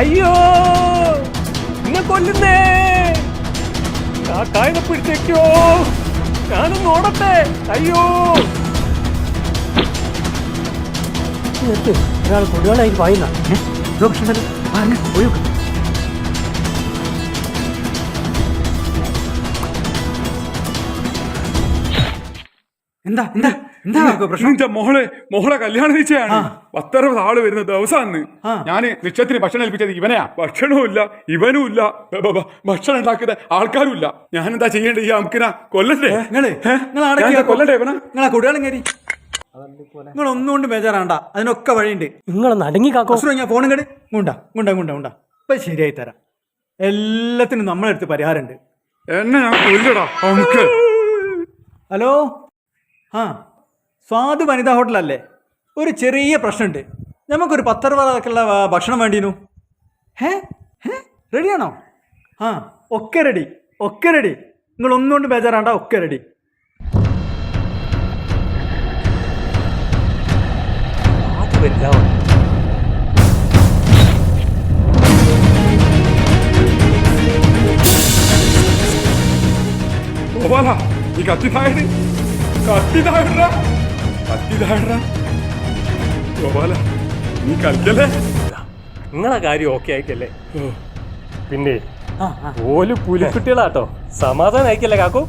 അയ്യോ എന്നെ കൊല്ലുന്നേ. ആ കായനെ പിടിച്ചേക്കോ. ഞാനും ഓടട്ടെ. അയ്യോ. ഒരാൾ കൊടികളായി പായുന്ന പോയി എന്താ എന്താ എന്താ പ്രശ്നം? നിന്റെ മോളെ മോളെ കല്യാണം നിശ്ചയാണ്. പത്തറുപത് ആൾ വരുന്ന ദിവസമാണ് ഞാൻ ഞാൻ നിശ്ചയത്തിന് ഭക്ഷണം ഏൽപ്പിച്ചത് ഇവനെയാ. ഭക്ഷണവും ഇല്ല ഇവനും ഇല്ല ഭക്ഷണം ഉണ്ടാക്കുന്ന ആൾക്കാരും ഇല്ല ഞാൻ എന്താ ചെയ്യേണ്ടത് ഈ അമുക്കിന കൊല്ലണ്ടേ കൊല്ലട്ടെ കൊല്ലണ്ടേ ഇവനെ? നിങ്ങളാ കുടികളും നിങ്ങൾ ഒന്നും കൊണ്ട് ബേജാറാണ്ട അതിനൊക്കെ വഴിയുണ്ട്. നിങ്ങളൊന്ന് അടങ്ങി കാക്കോ. അസുര ഞാൻ ഫോണും കണ്ട് ഗുണ്ട ഗുണ്ട ഗുണ്ട ഗുണ്ട. ഇപ്പൊ ശരിയായി തരാം. എല്ലാത്തിനും നമ്മളെടുത്ത് പരിഹാരമുണ്ട്. എന്നെ ഞാൻ കൊല്ലടാ ഹലോ? ആ സ്വാദ് വനിതാ ഹോട്ടലല്ലേ? ഒരു ചെറിയ പ്രശ്നമുണ്ട്. നമുക്കൊരു പത്തറുപതൊക്കെയുള്ള ഭക്ഷണം വേണ്ടിനു. ഹേ? ഹേ? റെഡിയാണോ? ആ ഒക്കെ റെഡി. ഒക്കെ റെഡി. നിങ്ങൾ ഒന്നുകൊണ്ട് ബേജാറാണ്ട ഒക്കെ റെഡി. ഗോപാല ഈ കത്തി താഴെ. കത്തി താഴെ കത്തി താഴെ ഗോപാല നീ കളിക്കല്ലേ? നിങ്ങളെ കാര്യം ഓക്കെ ആയിക്കല്ലേ പിന്നെ ഓൽ പുലിക്കുട്ടികളാട്ടോ. സമാധാനം ആയിക്കല്ലേ കാക്കോ?